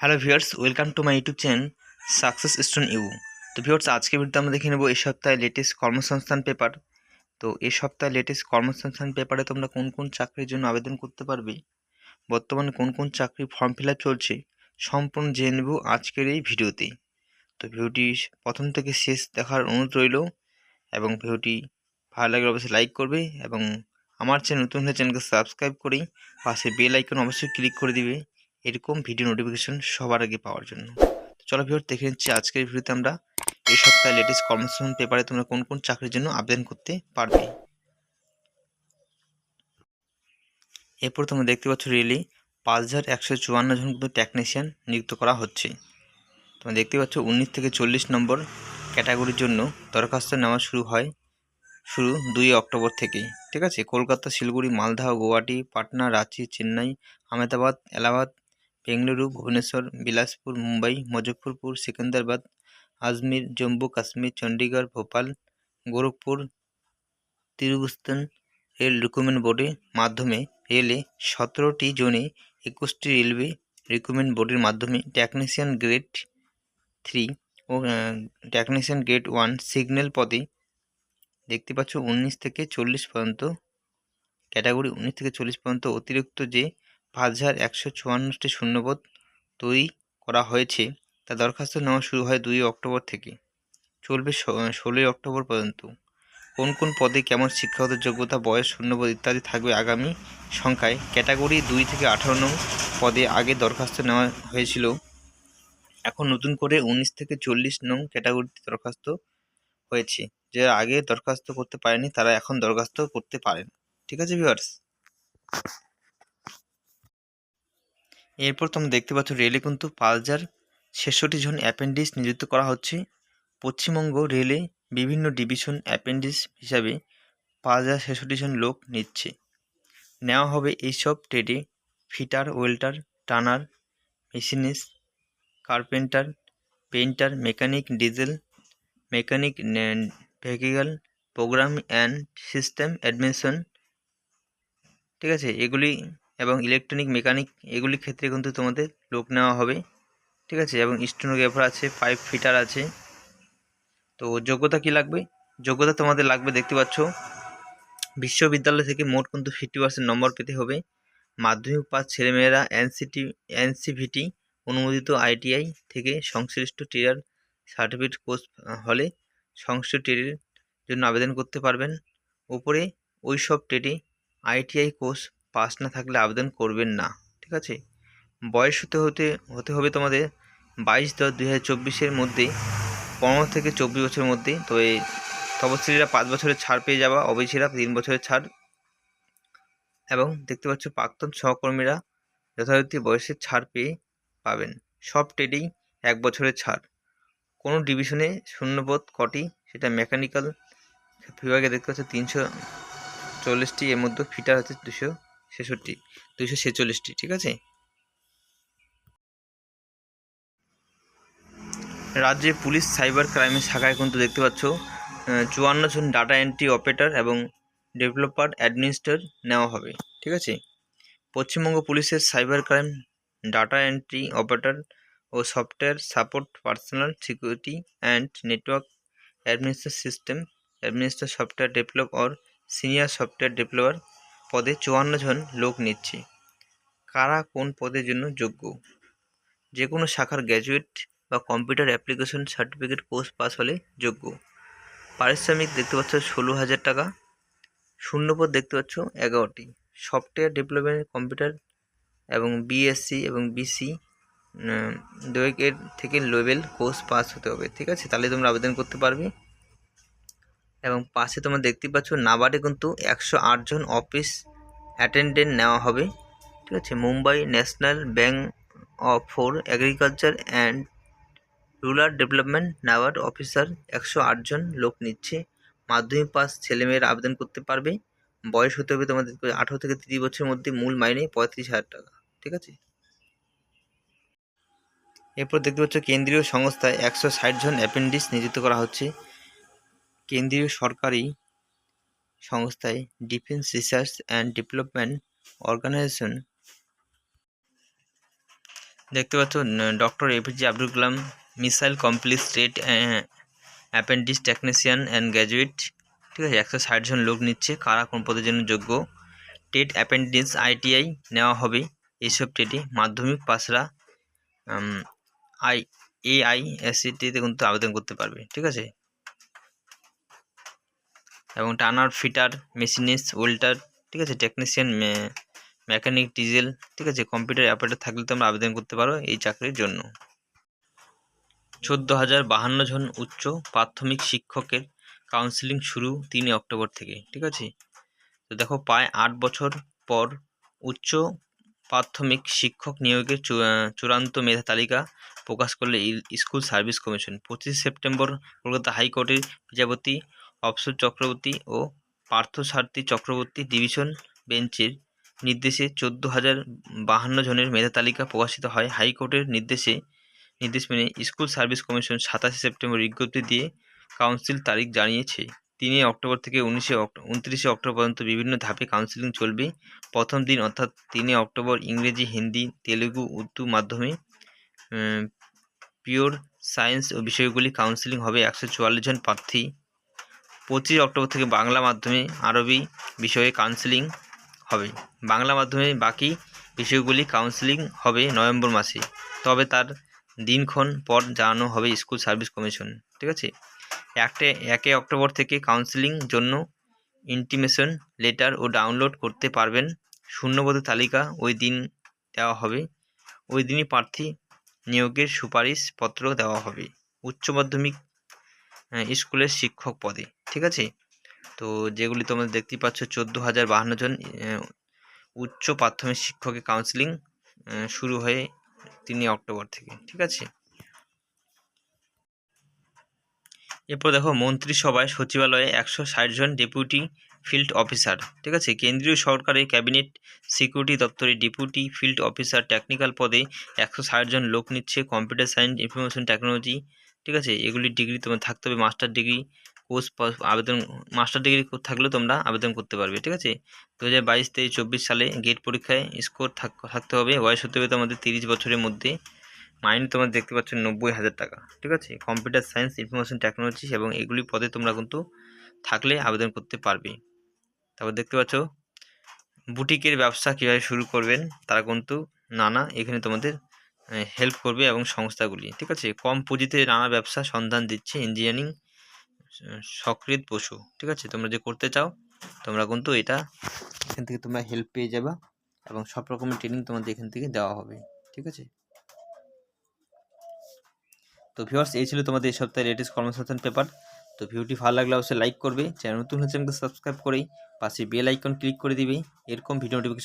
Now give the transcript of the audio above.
Hello viewers, welcome to my YouTube channel success stone you. তো viewers, আজকে ভিডিওতে আমরা দেখে নেব এই সপ্তাহে লেটেস্ট কর্মসংস্থান পেপার তো এই সপ্তাহে লেটেস্ট কর্মসংস্থান পেপারে তোমরা কোন কোন চাকরির জন্য আবেদন করতে পারবে? বর্তমানে কোন কোন চাকরি ফর্ম ফিল চলছে? সম্পূর্ণ জেনে নেব আজকের এই ভিডিওতে। তো ভিডিওটি প্রথম থেকে শেষ দেখার অনুরোধ রইল এবং ভিডিওটি ভালো লাগলে অবশ্যই লাইক করবে এবং আমার চ্যানেল নতুন হলে চ্যানেলকে সাবস্ক্রাইব করেই পাশে বেল আইকন অবশ্যই ক্লিক করে দিবে। এরকম ভিডিও নোটিফিকেশন সবার আগে পাওয়ার জন্য। চলো ভিডিও দেখে নিচ্ছি আজকের ভিডিওতে আমরা এই সপ্তাহে লেটেস্ট কর্মসংস্থান পেপারে তোমরা কোন কোন চাকরির জন্য আবেদন করতে পারবে। এরপর তোমরা দেখতে পাচ্ছ রেলে পাঁচ হাজার একশো চুয়ান্ন জন কিন্তু টেকনিশিয়ান নিযুক্ত করা হচ্ছে। তোমরা দেখতে পাচ্ছ উনিশ থেকে চল্লিশ নম্বর ক্যাটাগরির জন্য দরখাস্ত নেওয়া শুরু হয়, শুরু দুই অক্টোবর থেকে। ঠিক আছে? কলকাতা, শিলিগুড়ি, মালদহ, গুয়াহাটি, পাটনা, রাঁচি, চেন্নাই, আহমেদাবাদ, এলাহাবাদ বেঙ্গালুরু ভুবনেশ্বর বিলাসপুর মুম্বাই মুজফ্ফরপুর সিকান্দাবাদ আজমির জম্মু কাশ্মীর চণ্ডীগড় ভোপাল গোরখপুর তিরুগুস্তান রেল রিক্রুটমেন্ট বোর্ডের মাধ্যমে রেলে সতেরোটি জোনে একুশটি রেলওয়ে রিক্রুটমেন্ট বোর্ডের মাধ্যমে টেকনিশিয়ান গ্রেড থ্রি ও টেকনিশিয়ান গ্রেড ওয়ান সিগন্যাল পদে দেখতে পাচ্ছ উনিশ থেকে চল্লিশ পর্যন্ত ক্যাটাগরি উনিশ থেকে চল্লিশ পর্যন্ত অতিরিক্ত যে পাঁচ হাজার একশো চুয়ান্নটি শূন্যপদ তৈরি করা হয়েছে। তা দরখাস্ত নেওয়া শুরু হয় দুই অক্টোবর থেকে। চলবে ষোলোই অক্টোবর পর্যন্ত। কোন কোন পদে কেমন শিক্ষাগত যোগ্যতা, বয়স, শূন্যপদ ইত্যাদি থাকবে আগামী সংখ্যায়? ক্যাটাগরি দুই থেকে আঠারো নং পদে আগে দরখাস্ত নেওয়া হয়েছিল। এখন নতুন করে উনিশ থেকে চল্লিশ নং ক্যাটাগরিতে দরখাস্ত হয়েছে। যারা আগে দরখাস্ত করতে পারেনি, তারা এখন দরখাস্ত করতে পারেন। ঠিক আছে ভিউয়ার্স এরপর তোমরা দেখতে পাচ্ছ রেলে কিন্তু পাঁচ হাজার ছেষট্টি জন অ্যাপেন্ডিক্স নিযুক্ত করা হচ্ছে। পশ্চিমবঙ্গ রেলে বিভিন্ন ডিভিশন অ্যাপেন্ডিক্স হিসাবে পাঁচ হাজার ছেষট্টি জন লোক নিচ্ছে। নেওয়া হবে এইসব ট্রেডে fitter, welder, turner, machinist, carpenter painter mechanic, diesel, mechanic vehicle programme and system admission, ঠিক আছে? এগুলি এবং ইলেকট্রনিক মেকানিক এগুলির ক্ষেত্রে কিন্তু তোমাদের লোক নেওয়া হবে, ঠিক আছে? এবং স্টোনোগ্রাফার আছে পাইপ ফিটার আছে। তো যোগ্যতা কি লাগবে? যোগ্যতা তোমাদের লাগবে, দেখতে পাচ্ছ, বিশ্ববিদ্যালয় থেকে মোট কিন্তু ফিফটি পার্সেন্ট নম্বর পেতে হবে। মাধ্যমিক পাস ছেলেমেয়েরা এনসিটি এনসিভিটি অনুমোদিত আইটিআই থেকে সংশ্লিষ্ট টিয়ার সার্টিফিকেট কোর্স হলে সংশ্লিষ্ট ট্রেডের জন্য আবেদন করতে পারবেন। ওপরে ওই সব ট্রেডে আইটিআই কোর্স পাস না থাকলে আবেদন করবেন না, ঠিক আছে? বয়স হতে হতে হতে হবে তোমাদের বাইশ দশ দুই হাজার চব্বিশের মধ্যে পনেরো থেকে চব্বিশ বছরের মধ্যে তো এই তপশিলীরা পাঁচ বছরের ছাড় পেয়ে যাওয়া অবৈশীরা তিন বছরের ছাড়। এবং দেখতে পাচ্ছ প্রাক্তন সহকর্মীরা যথারীতি বয়সের ছাড় পেয়ে পাবেন, সব ট্রেডেই এক বছরের ছাড়। কোনো ডিভিশনে শূন্যপদ কটি, সেটা মেকানিক্যাল বিভাগে দেখতে পাচ্ছ তিনশো চল্লিশটি, এর মধ্যে ফিটার আছে দুশো ছেষট্টি দুশো ছেচল্লিশটি, ঠিক আছে? রাজ্যে পুলিশ সাইবার ক্রাইমের শাখায় কিন্তু দেখতে পাচ্ছ চুয়ান্ন জন ডাটা এন্ট্রি অপারেটর এবং ডেভেলপার অ্যাডমিনিস্ট্রেটর নেওয়া হবে, ঠিক আছে? পশ্চিমবঙ্গ পুলিশের cyber crime, data entry operator O software support personal security and network administrate system administrate software develop or senior software developer পদে চুয়ান্ন জন লোক নিচ্ছে। কারা কোন পদের জন্য যোগ্য? যে কোনো শাখার গ্র্যাজুয়েট বা computer application certificate course pass হলে যোগ্য। পারিশ্রমিক দেখতে পাচ্ছ ষোলো হাজার টাকা। শূন্যপদ দেখতে পাচ্ছ এগারোটি। সফটওয়্যার ডেভেলপমেন্ট, কম্পিউটার এবং বিএসসি এবং বিসি দৈকের থেকে লেভেল কোর্স পাস হতে হবে। ঠিক আছে? তাহলে তোমরা আবেদন করতে পারবে। এবং পাশে তোমরা দেখতে পাচ্ছ নাবার্ডে কিন্তু একশো আটজন অফিস অ্যাটেন্ডেন্ট নেওয়া হবে। ঠিক আছে? Mumbai national bank of for agriculture and rural development NABARD officer একশো আটজন লোক নিচ্ছে। মাধ্যমিক পাস ছেলেমেয়েরা আবেদন করতে পারবে। বয়স হতে হবে তোমাদের আঠারো থেকে তিরিশ বছরের মধ্যে, মূল মাইনে পঁয়ত্রিশ হাজার টাকা। ঠিক আছে? এরপর দেখতে পাচ্ছ কেন্দ্রীয় সংস্থায় একশো ষাট জন অ্যাপেন্ডিক্স নিযুক্ত করা হচ্ছে। কেন্দ্রীয় সরকারি সংস্থায় defence research and development organisation. দেখতে পাচ্ছ doctor APJ Abdul Kalam, missile complete state appendix technician and graduate. ঠিক আছে, একশো ষাট জন লোক নিচ্ছে, কারা কোন পদের জন্য যোগ্য? টেট অ্যাপেন্ডিক্স আইটিআই নেওয়া হবে এইসব টেটে। মাধ্যমিক পাশরা আই এআই এসিটিতে কিন্তু আবেদন করতে পারবে। ঠিক আছে এবং টানার ফিটার, মেশিনিস্ট ওয়েল্টার ঠিক আছে, টেকনিশিয়ান মেকানিক, ডিজেল, ঠিক আছে, কম্পিউটার অপারেটর থাকলে তোমরা আবেদন করতে পারো এই চাকরির জন্য। চোদ্দ হাজার বাহান্ন জন উচ্চ প্রাথমিক শিক্ষকের কাউন্সিলিং শুরু তিনই অক্টোবর থেকে, ঠিক আছে? তো দেখো, প্রায় আট বছর পর উচ্চ প্রাথমিক শিক্ষক নিয়োগের চূড়ান্ত মেধা তালিকা প্রকাশ করলে স্কুল সার্ভিস কমিশন। পঁচিশে সেপ্টেম্বর কলকাতা হাইকোর্টের বিচারপতি অপসর চক্রবর্তী ও পার্থসারথী চক্রবর্তী ডিভিশন বেঞ্চের নির্দেশে চোদ্দ হাজার বাহান্ন জনের মেধা তালিকা প্রকাশিত হয়। হাইকোর্টের নির্দেশে নির্দেশ মেনে স্কুল সার্ভিস কমিশন সাতাশে সেপ্টেম্বর বিজ্ঞপ্তি দিয়ে কাউন্সিল তারিখ জানিয়েছে। তিনই অক্টোবর থেকে উনিশে উনত্রিশে অক্টোবর পর্যন্ত বিভিন্ন ধাপে কাউন্সিলিং চলবে। প্রথম দিন অর্থাৎ তিনে অক্টোবর ইংরেজি, হিন্দি, তেলেগু, উর্দু মাধ্যমে পিওর সায়েন্স ও বিষয়গুলি কাউন্সিলিং হবে। একশো চুয়াল্লিশ জন প্রার্থী পঁচিশ অক্টোবর থেকে বাংলা মাধ্যমে আরবি বিষয়ে কাউন্সিলিং হবে। বাংলা মাধ্যমে বাকি বিষয়গুলি কাউন্সিলিং হবে নভেম্বর মাসে। তবে তার দিনক্ষণ পর জানানো হবে স্কুল সার্ভিস কমিশন। ঠিক আছে? একটা, একে অক্টোবর থেকে কাউন্সিলিং জন্য ইন্টিমেশন লেটার ও ডাউনলোড করতে পারবেন। শূন্যপদের তালিকা ওই দিন দেওয়া হবে। ওই দিনই প্রার্থী নিয়োগের সুপারিশ পত্র দেওয়া হবে। উচ্চ মাধ্যমিক স্কুলের শিক্ষক পদে, ঠিক আছে? তো যেগুলি তোমরা দেখতেই পাচ্ছ, চোদ্দ হাজার বাহান্ন জন উচ্চ প্রাথমিক শিক্ষকের কাউন্সিলিং শুরু হয়ে তিনই অক্টোবর থেকে, ঠিক আছে? এরপর দেখো, মন্ত্রিসভায় সচিবালয়ে একশো ষাট জন ডেপুটি ফিল্ড অফিসার ঠিক আছে? কেন্দ্রীয় সরকারের ক্যাবিনেট সিকিউরিটি দপ্তরে ডেপুটি ফিল্ড অফিসার টেকনিক্যাল পদে একশো ষাট জন লোক নিচ্ছে কম্পিউটার সায়েন্স ইনফরমেশন টেকনোলজি ঠিক আছে? এগুলি ডিগ্রি তোমার থাকতে হবে মাস্টার ডিগ্রি কোর্স আবেদন মাস্টার ডিগ্রি থাকলেও তোমরা আবেদন করতে পারবে, ঠিক আছে? দু হাজার বাইশ, তেইশ, চব্বিশ সালে গেট পরীক্ষায় স্কোর থাকতে হবে, বয়স হতে হবে তোমাদের তিরিশ বছরের মধ্যে। মাইনে তোমরা দেখতে পাচ্ছ নব্বই হাজার টাকা, ঠিক আছে? কম্পিউটার সায়েন্স, ইনফরমেশন টেকনোলজি এবং এগুলি পদে তোমরা কিন্তু থাকলে আবেদন করতে পারবে। তারপর দেখতে পাচ্ছ, বুটিকের ব্যবসা কীভাবে শুরু করবেন, তারা কিন্তু নানা এখানে তোমাদের হেল্প করবে এবং সংস্থাগুলি, ঠিক আছে? কম পুঁজিতে নানা ব্যবসা সন্ধান দিচ্ছে ইঞ্জিনিয়ারিং সক্রিয় পশু, ঠিক আছে? তোমরা যে করতে চাও, তোমরা কিন্তু এটা এখান থেকে তোমরা হেল্প পেয়ে যাবে এবং সব রকমের ট্রেনিং তোমাদের এখান থেকে দেওয়া হবে, ঠিক আছে? তো ভিউয়ার্স এই ছিল তোমাদের এই সপ্তাহের লেটেস্ট কর্মসংস্থান পেপার তো ভিডিওটি ভালো লাগলে অবশ্যই লাইক করবে। চ্যানেল নতুন হচ্ছে চ্যানেলকে সাবস্ক্রাইব করেই পাশে বেল আইকন ক্লিক করে দিবে। এরকম ভিডিও নোটিফিকেশন